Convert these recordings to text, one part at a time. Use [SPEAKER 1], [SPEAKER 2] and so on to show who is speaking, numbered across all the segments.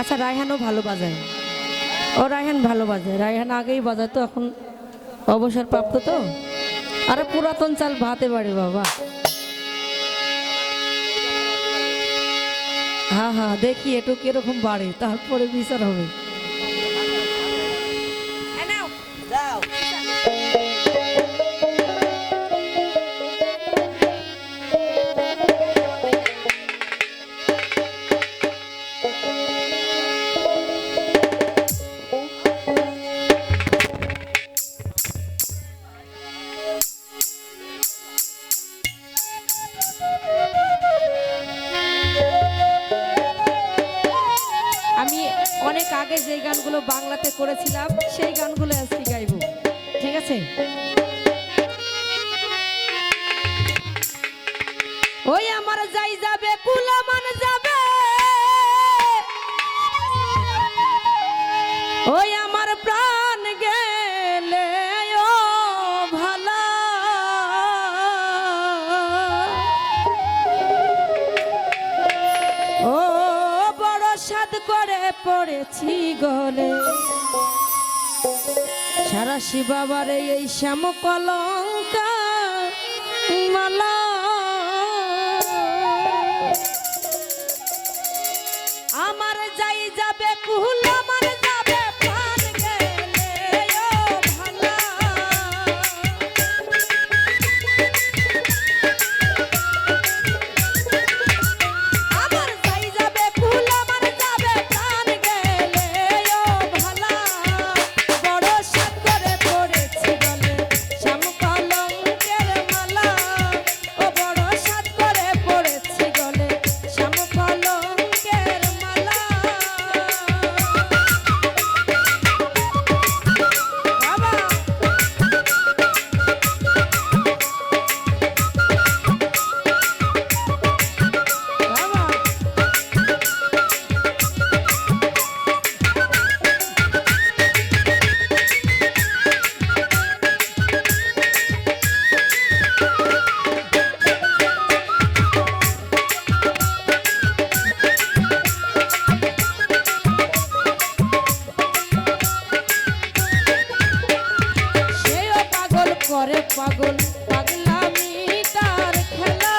[SPEAKER 1] আচ্ছা রায়হানও ভালো বাজায়। ও রায়হান ভালো বাজায়। রায়হান আগেই বাজায় তো এখন অবসর প্রাপ্ত তো। আরে পুরাতন চাল ভাতে পারে বাবা। হ্যাঁ হ্যাঁ দেখি একটু কীরকম বাড়ে, তারপরে বিচার হবে। আগে যে গানগুলো বাংলাতে করেছিলাম, সেই গানগুলো আজকে গাইবো। ঠিক আছে? ওই আমার যাই যাবে কুলামান যাবে। ওই আমার প্রাণ গেলে, ও ভালা। ও বড় সাদ করে পড়েছি গলে। সারা শিবাবারে এই শ্যাম কলঙ্কা মালা করে পাগল পাগলামি তার খেলা।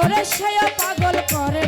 [SPEAKER 1] ওরে সে পাগল করে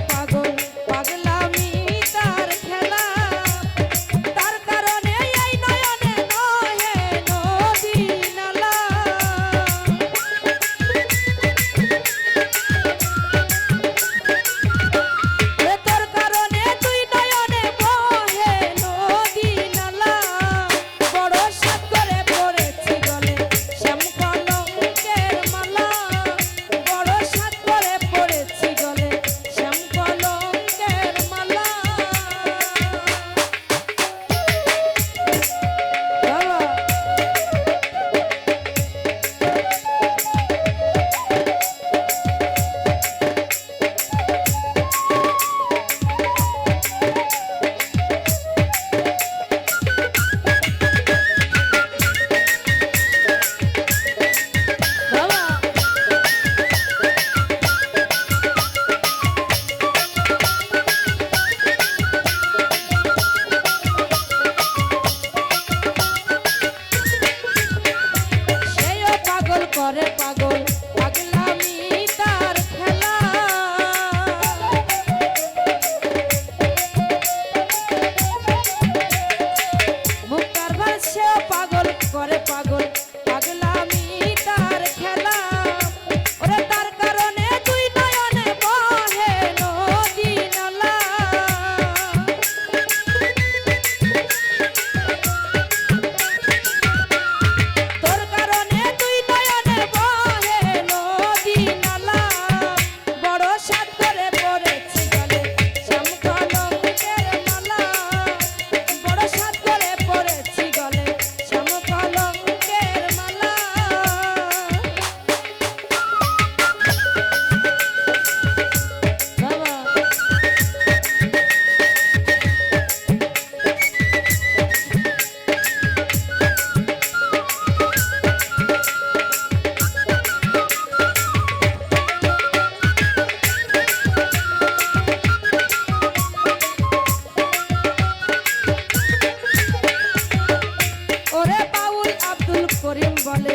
[SPEAKER 1] বলে